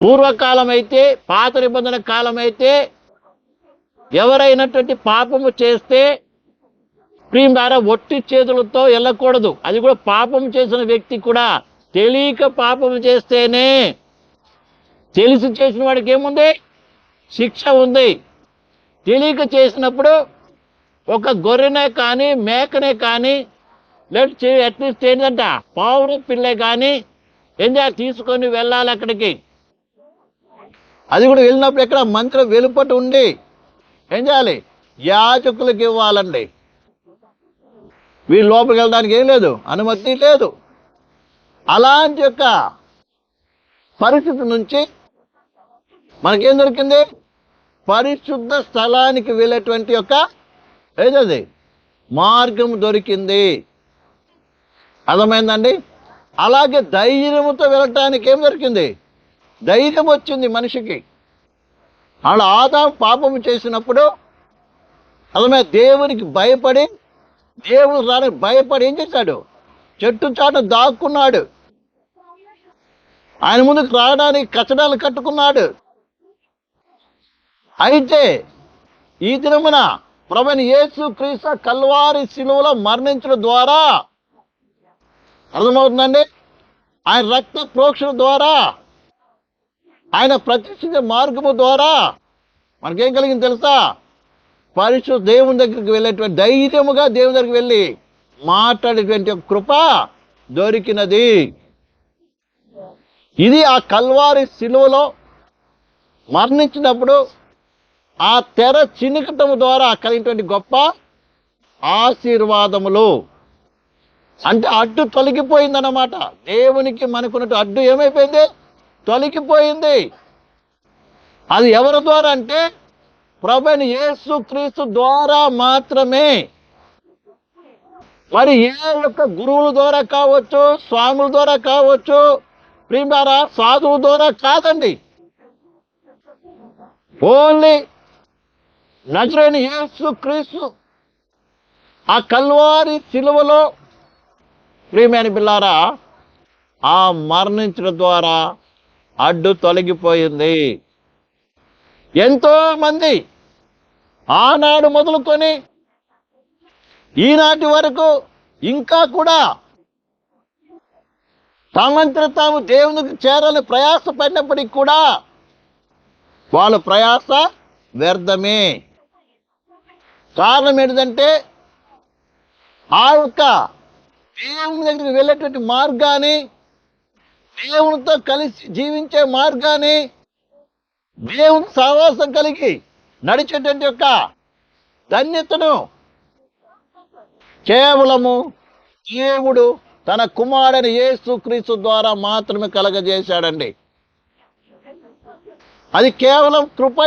పూర్వకాలం అయితే పాత నిబంధన కాలం అయితే ఎవరైనటువంటి పాపము చేస్తే స్క్రీన్ ద్వారా ఒట్టి చేతులతో వెళ్ళకూడదు. అది కూడా పాపం చేసిన వ్యక్తి కూడా తెలియక పాపం చేస్తేనే తెలిసి చేసిన వాడికి ఏముంది? శిక్ష ఉంది. తెలియక చేసినప్పుడు ఒక గొర్రెనే కానీ మేకనే కానీ లేట్ అట్లీస్ట్ ఏంటంట పావురు పిల్లే కానీ ఏం తీసుకొని వెళ్ళాలి అక్కడికి. అది కూడా వెళ్ళినప్పుడు ఎక్కడ మంత్రి వెలుపట ఉండి ఏం చేయాలి? యాచకులకు ఇవ్వాలండి. వీళ్ళు లోపలికి వెళ్ళడానికి ఏం లేదు అనుమతి లేదు. అలాంటి యొక్క పరిస్థితి నుంచి మనకేం దొరికింది? పరిశుద్ధ స్థలానికి వెళ్ళేటువంటి యొక్క ఏదది? మార్గం దొరికింది. అర్థమైందండి? అలాగే ధైర్యముతో వెళ్ళటానికి ఏం దొరికింది? ధైర్యం వచ్చింది మనిషికి. వాళ్ళ ఆదాం పాపము చేసినప్పుడు అలమే దేవునికి భయపడి దేవుడు రాని భయపడి ఏం చేశాడు? చెట్టు చాట దాక్కున్నాడు. ఆయన ముందుకు రావడానికి కచడాలు కట్టుకున్నాడు. అయితే ఈ దినమున ప్రభుని యేసు క్రీస్తు కల్వారి శిలువలో మరణించడం ద్వారా అర్థమవుతుందండి? ఆయన రక్త ప్రోక్షణ ద్వారా ఆయన ప్రతిష్ఠిత మార్గము ద్వారా మనకేం కలిగింది తెలుసా? పరిశుద్ధ దేవుని దగ్గరికి వెళ్ళేటువంటి ధైర్యముగా దేవుని దగ్గరికి వెళ్ళి మాట్లాడేటువంటి కృప దొరికినది. ఇది ఆ కల్వారి శిలువలో మరణించినప్పుడు ఆ తెర చినుకటము ద్వారా కలిగినటువంటి గొప్ప ఆశీర్వాదములు. అంటే అడ్డు తొలగిపోయిందన్నమాట. దేవునికి మనకున్నట్టు అడ్డు ఏమైపోయింది? తొలగిపోయింది. అది ఎవరి ద్వారా అంటే ప్రభుని యేసు క్రీస్తు ద్వారా మాత్రమే. మరి ఏ యొక్క గురువుల ద్వారా కావచ్చు స్వాముల ద్వారా కావచ్చు ప్రిమారా సాధువు ద్వారా కాదండి. ఓన్లీ నజరేని యేసు క్రీస్తు ఆ కల్వారి సిలువలో ప్రియమైన పిల్లారా ఆ మరణించడం ద్వారా అడ్డు తొలగిపోయింది. ఎంతో మంది ఆనాడు మొదలుకొని ఈనాటి వరకు ఇంకా కూడా తమంతట తాము దేవునికి చేరాలని ప్రయాసపడినప్పటికి కూడా వాళ్ళ ప్రయాస వ్యర్థమే. కారణం ఏంటంటే ఆ యొక్క దేవుని దగ్గరికి వెళ్ళేటువంటి మార్గాన్ని దేవునితో కలిసి జీవించే మార్గాన్ని దేవుని సహవాసం కలిగి నడిచేటువంటి యొక్క ధన్యతను కేవలము దేవుడు తన కుమారుని యేసు క్రీస్తు ద్వారా మాత్రమే కలగజేశాడండి. అది కేవలం కృప